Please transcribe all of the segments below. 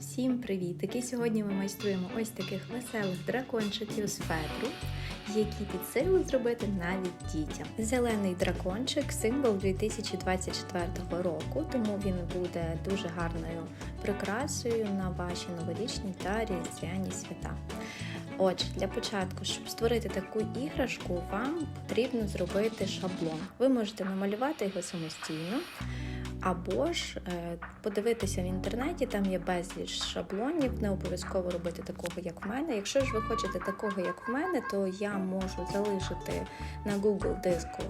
Всім привіт! І сьогодні ми майструємо ось таких веселих дракончиків з фетру, які під силу зробити навіть дітям. Зелений дракончик символ 2024 року, тому він буде дуже гарною прикрасою на ваші новорічні та різдвяні свята. Отже, для початку, щоб створити таку іграшку, вам потрібно зробити шаблон. Ви можете намалювати його самостійно. Або ж е, подивитися в інтернеті, там є безліч шаблонів, не обов'язково робити такого, як в мене. Якщо ж ви хочете такого, як в мене, то я можу залишити на Google диску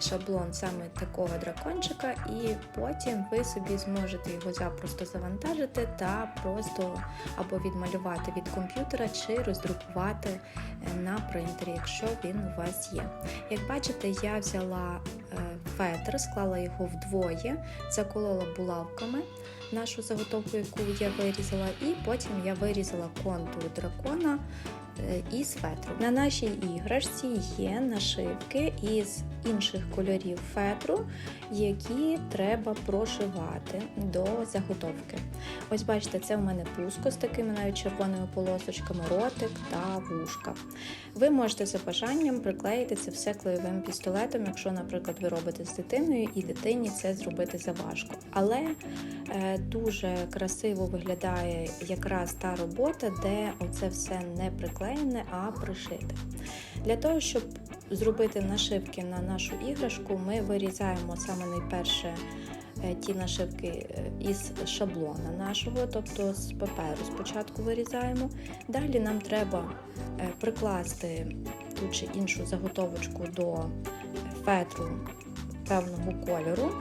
шаблон саме такого дракончика, і потім ви собі зможете його запросто завантажити та просто або відмалювати від комп'ютера чи роздрукувати е, на принтері, якщо він у вас є. Як бачите, я взяла е, фетр, склала його вдвоє, заколола булавками нашу заготовку, яку я вирізала, і потім я вирізала контур дракона із фетру. На нашій іграшці є нашивки із інших кольорів фетру, які треба прошивати до заготовки. Ось бачите, це в мене пуско з такими навіть червоними полосочками, ротик та вушка. Ви можете за бажанням приклеїти це все клеєвим пістолетом, якщо, наприклад, ви робите з дитиною і дитині це зробити заважко. Але е, дуже красиво виглядає якраз та робота, де оце все не приклеєне, а пришите. Для того, щоб зробити нашивки на нашу іграшку, ми вирізаємо саме найперше е, ті нашивки е, із шаблона нашого, тобто з паперу спочатку вирізаємо. Далі нам треба е, прикласти ту чи іншу заготовочку до фетру певного кольору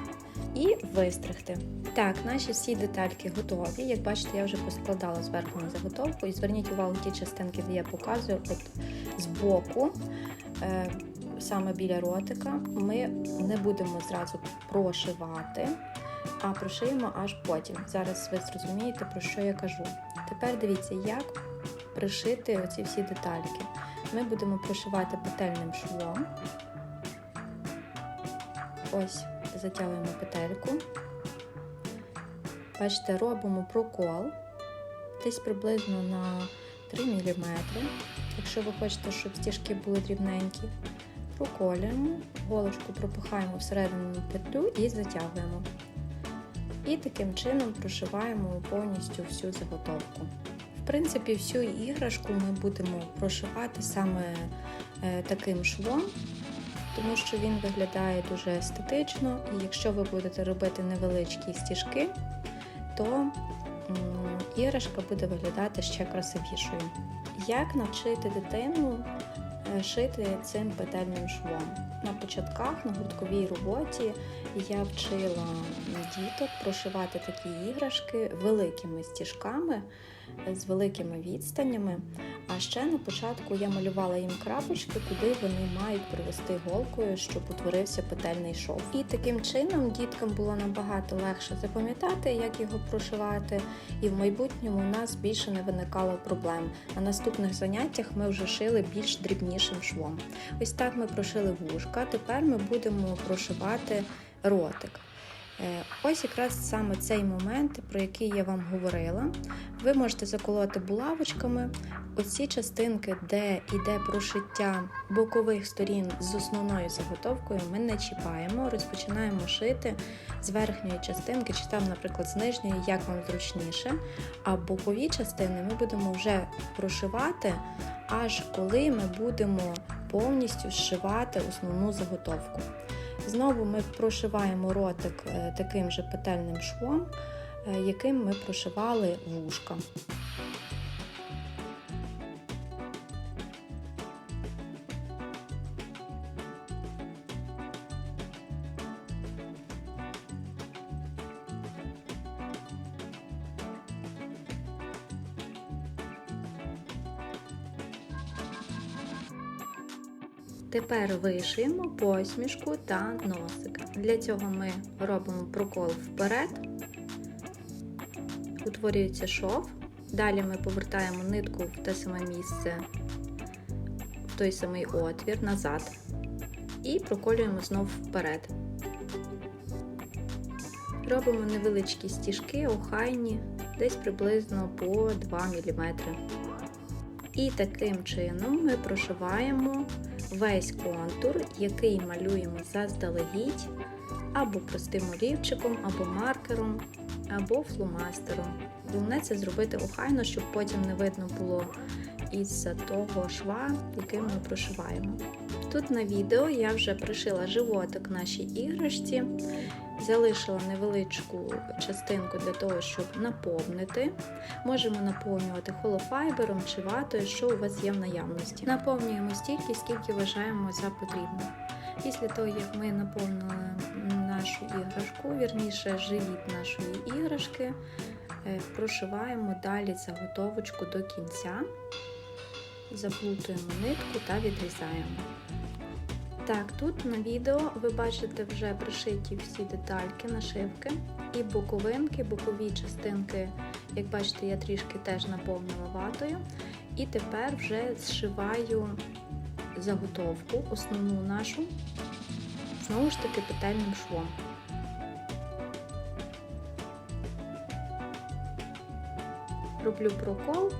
і вистригти. Так, наші всі детальки готові. Як бачите, я вже поскладала зверху на заготовку і зверніть увагу ті частинки, де я показую от з боку. Е, Саме біля ротика ми не будемо зразу прошивати, а прошиємо аж потім. Зараз ви зрозумієте, про що я кажу. Тепер дивіться, як пришити оці всі детальки. Ми будемо прошивати петельним швом. Ось, затягуємо петельку. Бачите, робимо прокол десь приблизно на 3 мм. Якщо ви хочете, щоб стіжки були дрібненькі, проколюємо, голочку пропихаємо всередину петлю і затягуємо. І таким чином прошиваємо повністю всю заготовку. В принципі, всю іграшку ми будемо прошивати саме е, таким швом, тому що він виглядає дуже естетично, і якщо ви будете робити невеличкі стіжки, то іграшка буде виглядати ще красивішою. Як навчити дитину е, шити цим петельним швом? На початках на гуртковій роботі я вчила діток прошивати такі іграшки великими стіжками з великими відстанями. А ще на початку я малювала їм крапочки, куди вони мають привести голкою, щоб утворився петельний шов. І таким чином діткам було набагато легше запам'ятати, як його прошивати, і в майбутньому у нас більше не виникало проблем. На наступних заняттях ми вже шили більш дрібнішим швом. Ось так ми прошили вушка. Тепер ми будемо прошивати ротик. Ось якраз саме цей момент, про який я вам говорила. Ви можете заколоти булавочками оці частинки, де йде прошиття бокових сторін з основною заготовкою, ми не чіпаємо, розпочинаємо шити з верхньої частинки, чи там, наприклад, з нижньої, як вам зручніше. А бокові частини ми будемо вже прошивати, аж коли ми будемо повністю зшивати основну заготовку. Знову ми прошиваємо ротик е, таким же петельним швом, е, яким ми прошивали вушка. Тепер вишиємо посмішку та носик. Для цього ми робимо прокол вперед, утворюється шов. Далі ми повертаємо нитку в те саме місце, в той самий отвір назад і проколюємо знов вперед. Робимо невеличкі стіжки, охайні, десь приблизно по 2 мм. І таким чином ми прошиваємо весь контур, який малюємо заздалегідь, або простим олівчиком, або маркером, або фломастером. Головне це зробити охайно, щоб потім не видно було із того шва, яким ми прошиваємо. Тут на відео я вже пришила животик нашій іграшці, залишила невеличку частинку для того, щоб наповнити. Можемо наповнювати холофайбером чи ватою, що у вас є в наявності. Наповнюємо стільки, скільки вважаємо за потрібне. Після того, як ми наповнили нашу іграшку, вірніше живіт нашої іграшки, прошиваємо далі заготовочку до кінця, заплутуємо нитку та відрізаємо. Так, тут на відео ви бачите вже пришиті всі детальки, нашивки і боковинки, бокові частинки, як бачите, я трішки теж наповнила ватою. І тепер вже зшиваю заготовку, основну нашу, знову ж таки петельним швом. Роблю прокол,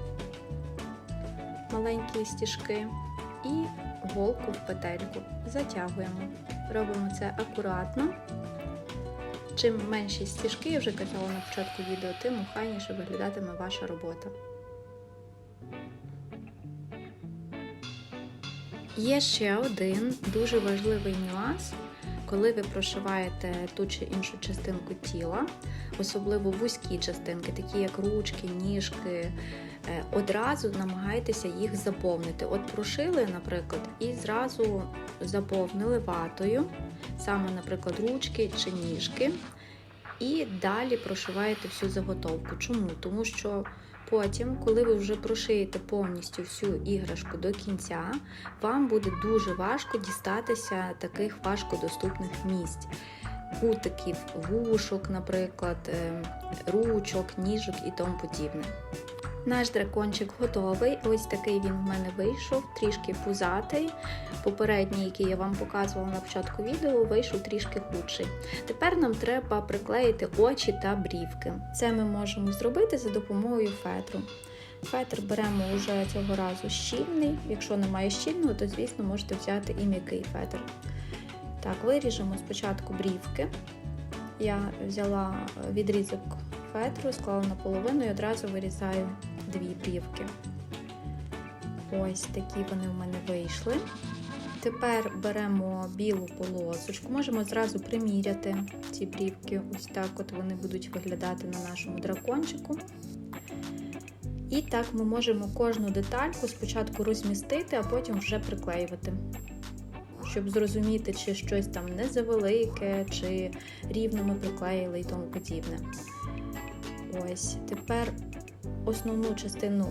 маленькі стіжки і голку в петельку. Затягуємо. Робимо це акуратно. Чим менші стіжки, я вже казала на початку відео, тим охайніше виглядатиме ваша робота. Є ще один дуже важливий нюанс, коли ви прошиваєте ту чи іншу частинку тіла, особливо вузькі частинки, такі як ручки, ніжки. Одразу намагайтеся їх заповнити. От прошили, наприклад, і зразу заповнили ватою, саме, наприклад, ручки чи ніжки. І далі прошиваєте всю заготовку. Чому? Тому що потім, коли ви вже прошиєте повністю всю іграшку до кінця, вам буде дуже важко дістатися таких важкодоступних місць. Кутиків, вушок, наприклад, ручок, ніжок і тому подібне. Наш дракончик готовий. Ось такий він в мене вийшов, трішки пузатий. Попередній, який я вам показувала на початку відео, вийшов трішки худший. Тепер нам треба приклеїти очі та брівки. Це ми можемо зробити за допомогою фетру. Фетр беремо вже цього разу щільний. Якщо немає щільного, то, звісно, можете взяти і м'який фетр. Так, виріжемо спочатку брівки. Я взяла відрізок фетру, склала наполовину і одразу вирізаю дві брівки. Ось такі вони в мене вийшли. Тепер беремо білу полосочку, можемо зразу приміряти ці брівки. Ось так от вони будуть виглядати на нашому дракончику. І так ми можемо кожну детальку спочатку розмістити, а потім вже приклеювати. Щоб зрозуміти, чи щось там не завелике, чи рівно ми приклеїли і тому подібне. Ось, тепер основну частину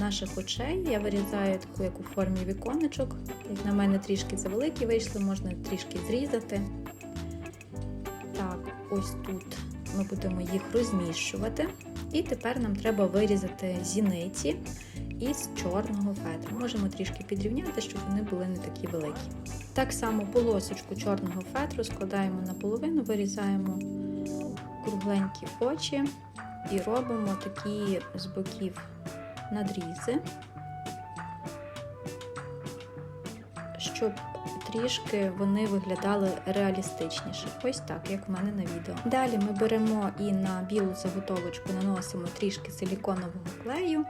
наших очей я вирізаю таку, як у формі віконечок. Як на мене трішки завеликі вийшли, можна трішки зрізати. Так, ось тут ми будемо їх розміщувати. І тепер нам треба вирізати зіниці із чорного фетру. Можемо трішки підрівняти, щоб вони були не такі великі. Так само полосочку чорного фетру складаємо наполовину, вирізаємо кругленькі очі і робимо такі з боків надрізи, щоб трішки вони виглядали реалістичніше. Ось так, як в мене на відео. Далі ми беремо і на білу заготовочку наносимо трішки силіконового клею.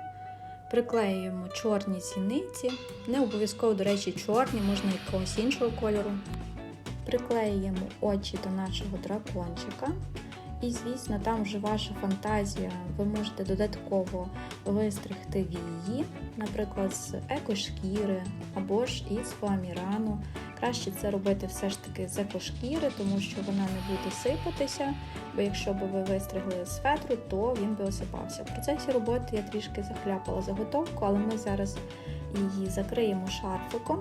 Приклеюємо чорні зіниці, не обов'язково, до речі, чорні, можна якогось іншого кольору. Приклеюємо очі до нашого дракончика. І, звісно, там вже ваша фантазія, ви можете додатково вистригти вії, наприклад, з екошкіри або ж із фоамірану. Краще це робити все ж таки з екошкіри, тому що вона не буде сипатися, бо якщо б ви вистригли з фетру, то він би осипався. В процесі роботи я трішки захляпала заготовку, але ми зараз її закриємо шарфиком.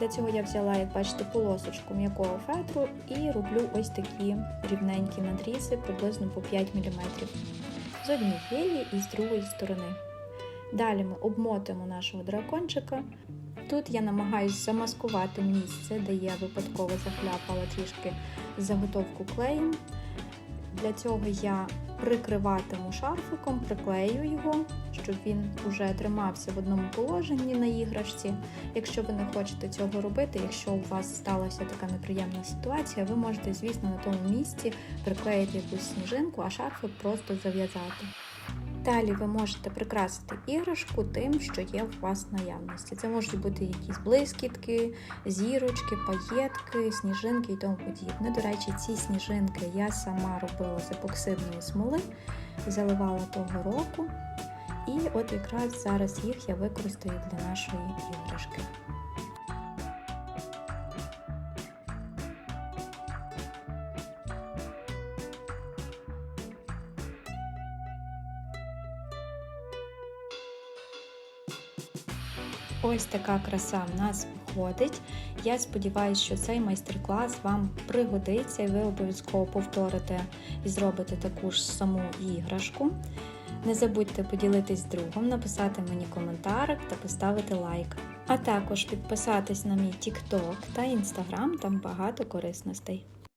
Для цього я взяла, як бачите, полосочку м'якого фетру і роблю ось такі рівненькі надрізи, приблизно по 5 мм з однієї і з другої сторони. Далі ми обмотуємо нашого дракончика. Тут я намагаюся замаскувати місце, де я випадково захляпала трішки заготовку клеєм. Для цього я прикриватиму шарфиком, приклею його, щоб він уже тримався в одному положенні на іграшці. Якщо ви не хочете цього робити, якщо у вас сталася така неприємна ситуація, ви можете, звісно, на тому місці приклеїти якусь сніжинку, а шарфик просто зав'язати. Далі ви можете прикрасити іграшку тим, що є у вас в наявності. Це можуть бути якісь блискітки, зірочки, паєтки, сніжинки і тому подібне. До речі, ці сніжинки я сама робила з епоксидної смоли, заливала того року. І от якраз зараз їх я використаю для нашої іграшки. Ось така краса в нас виходить. Я сподіваюся, що цей майстер-клас вам пригодиться, і ви обов'язково повторите і зробите таку ж саму іграшку. Не забудьте поділитись з другом, написати мені коментарик та поставити лайк. А також підписатись на мій TikTok та Instagram, там багато корисностей.